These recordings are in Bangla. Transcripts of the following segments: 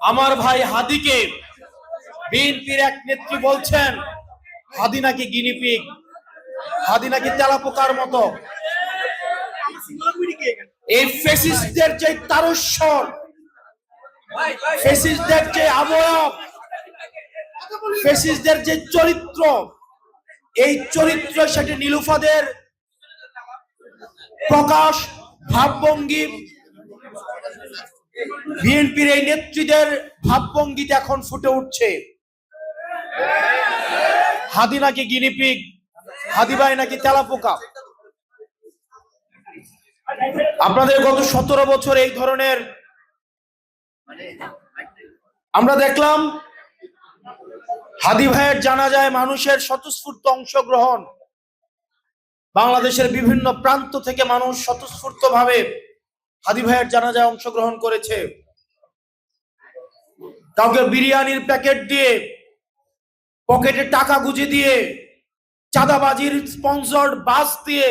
আমার ভাই হাদিকে বিএনপির এক নেত্রী বলছেন, হাদি নাকি গিনিপিগ হাদি নাকি তেলাপোকার মতো? এই ফেসিস্টদের যে তারস্বর ফেসিস্টদের যে আবয়ব ফেসিস্টদের যে চরিত্র, এই চরিত্র সেটি নীলুফাদের প্রকাশ ভাবভঙ্গি বিএনপির এই নেত্রীদের ভাবভঙ্গিতে এখন ফুটে উঠছে। হাদি নাকি গিনিপিগ হাদিবাই নাকি তেলাপোকা। আপনাদের গত সতেরো বছর এই ধরনের আমরা দেখলাম, হাদি ভাইয়ের জানা যায় মানুষের স্বতঃস্ফূর্ত অংশগ্রহণ। বাংলাদেশের বিভিন্ন প্রান্ত থেকে মানুষ স্বতঃস্ফূর্ত ভাবে হাদি ভাইয়ের জানাজায় অংশগ্রহণ করেছে। কাউকে বিরিয়ানির প্যাকেট দিয়ে, পকেটে টাকা গুজে দিয়ে, চাঁদাবাজির স্পন্সর্ড বাস দিয়ে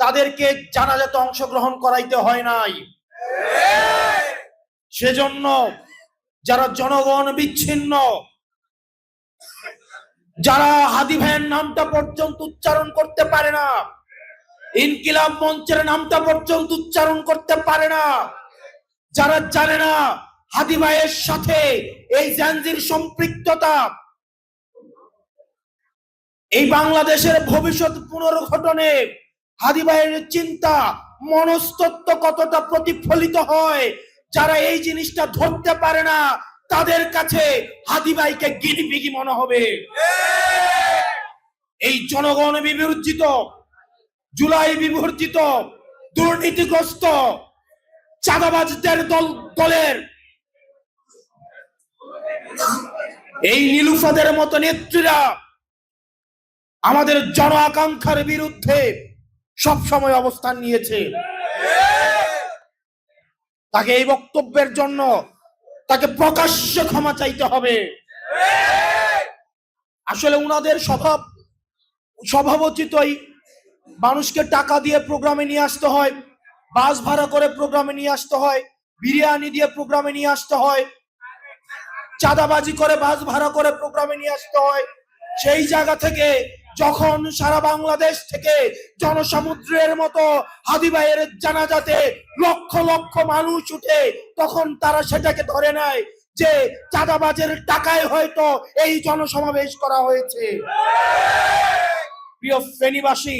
তাদেরকে জানাজাতে অংশগ্রহণ করাইতে হয় নাই। সেজন্য যারা জনগণ বিচ্ছিন্ন, যারা হাদি ভাইয়ের নামটা পর্যন্ত উচ্চারণ করতে পারে না ইনকিলাব মঞ্চের নামটা পর্যন্ত উচ্চারণ করতে পারে না। যারা জানে না, হাদি ভাইয়ের সাথে এই জাঞ্জির সম্পৃক্ততা, এই বাংলাদেশের ভবিষ্যৎ পুনর্গঠনে হাদি ভাইয়ের চিন্তা মনস্তত্ব কতটা প্রতিফলিত হয়, যারা এই জিনিসটা ধরতে পারে না, তাদের কাছে হাদি ভাইকে গিনিপিগি মনে হবে। এই জনগণ বিবর্জিত জুলাই বিবর্জিত দুর্নীতিগ্রস্ত, চাঁদাবাজদের দল, দলের এই নীলুফাদের মতো নেত্রীরা আমাদের জন আকাঙ্ক্ষার বিরুদ্ধে সব সময় অবস্থান নিয়েছে। তাকে এই বক্তব্যের জন্য তাকে প্রকাশ্য ক্ষমা চাইতে হবে। আসলে উনাদের স্বভাব স্বভাবচিতই মানুষকে টাকা দিয়ে প্রোগ্রামে নিয়ে আসতে হয়, বাস ভাড়া করে প্রোগ্রামে নিয়ে আসতে হয়, বিরিয়ানি দিয়ে প্রোগ্রামে নিয়ে আসতে হয়, চাঁদাবাজি করে বাস ভাড়া করে প্রোগ্রামে নিয়ে আসতে হয়। সেই জায়গা থেকে যখন সারা বাংলাদেশ থেকে জনসমুদ্রের মতো হাদিবাইয়ের জানাজাতে লক্ষ লক্ষ মানুষ উঠে, তখন তারা সেটাকে ধরে নেয় যে চাঁদাবাজের টাকায় হয়তো এই জনসমাবেশ করা হয়েছে। প্রিয় ফেনীবাসী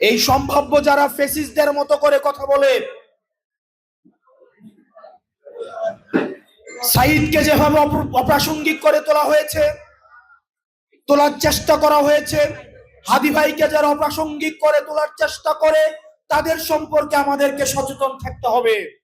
এই সম্ভাব্য যারা ফেসিসদের মতো করে কথা বলে, সাইদকে যেভাবে অপ্র- অপ্রাসঙ্গিক করে তোলা হয়েছে, তোলার চেষ্টা করা হয়েছে, হাদি ভাইকে যারা অপ্রাসঙ্গিক করে তোলার চেষ্টা করে, তাদের সম্পর্কে আমাদেরকে সচেতন থাকতে হবে।